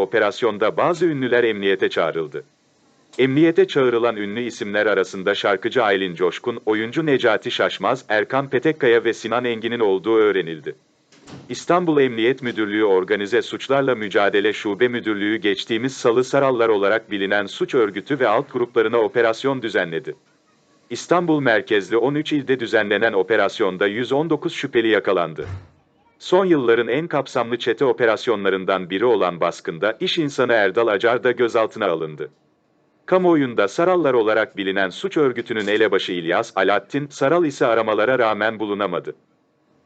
Operasyonda bazı ünlüler emniyete çağrıldı. Emniyete çağrılan ünlü isimler arasında şarkıcı Aylin Coşkun, oyuncu Necati Şaşmaz, Erkan Petekkaya ve Sinan Engin'in olduğu öğrenildi. İstanbul Emniyet Müdürlüğü Organize Suçlarla Mücadele Şube Müdürlüğü geçtiğimiz salı Sarallar olarak bilinen suç örgütü ve alt gruplarına operasyon düzenledi. İstanbul merkezli 13 ilde düzenlenen operasyonda 119 şüpheli yakalandı. Son yılların en kapsamlı çete operasyonlarından biri olan baskında iş insanı Erdal Acar da gözaltına alındı. Kamuoyunda Sarallar olarak bilinen suç örgütünün elebaşı İlyas Alaaddin Saral ise aramalara rağmen bulunamadı.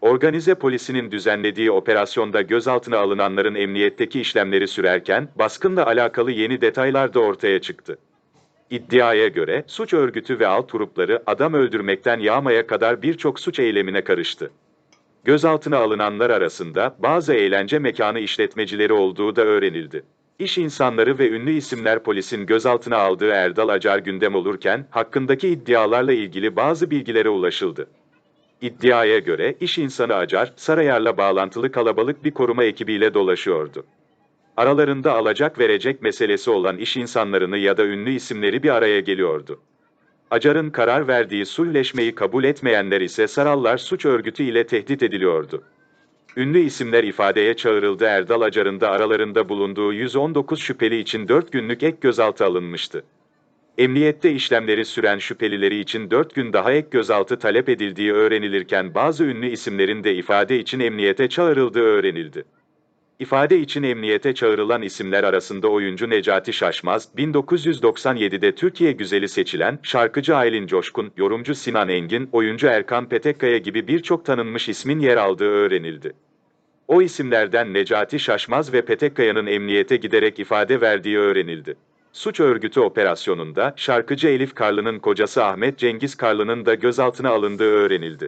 Organize polisinin düzenlediği operasyonda gözaltına alınanların emniyetteki işlemleri sürerken baskınla alakalı yeni detaylar da ortaya çıktı. İddiaya göre suç örgütü ve alt grupları adam öldürmekten yağmaya kadar birçok suç eylemine karıştı. Gözaltına alınanlar arasında bazı eğlence mekanı işletmecileri olduğu da öğrenildi. İş insanları ve ünlü isimler polisin gözaltına aldığı Erdal Acar gündem olurken hakkındaki iddialarla ilgili bazı bilgilere ulaşıldı. İddiaya göre iş insanı Acar, Sarayar'la bağlantılı kalabalık bir koruma ekibiyle dolaşıyordu. Aralarında alacak verecek meselesi olan iş insanlarını ya da ünlü isimleri bir araya geliyordu. Acar'ın karar verdiği sulleşmeyi kabul etmeyenler ise Sarallar suç örgütü ile tehdit ediliyordu. Ünlü isimler ifadeye çağrıldı Erdal Acar'ın da aralarında bulunduğu 119 şüpheli için 4 günlük ek gözaltı alınmıştı. Emniyette işlemleri süren şüphelileri için 4 gün daha ek gözaltı talep edildiği öğrenilirken bazı ünlü isimlerin de ifade için emniyete çağrıldığı öğrenildi. İfade için emniyete çağrılan isimler arasında oyuncu Necati Şaşmaz, 1997'de Türkiye güzeli seçilen şarkıcı Aylin Coşkun, yorumcu Sinan Engin, oyuncu Erkan Petekkaya gibi birçok tanınmış ismin yer aldığı öğrenildi. O isimlerden Necati Şaşmaz ve Petekkaya'nın emniyete giderek ifade verdiği öğrenildi. Suç örgütü operasyonunda şarkıcı Elif Karlı'nın kocası Ahmet Cengiz Karlı'nın da gözaltına alındığı öğrenildi.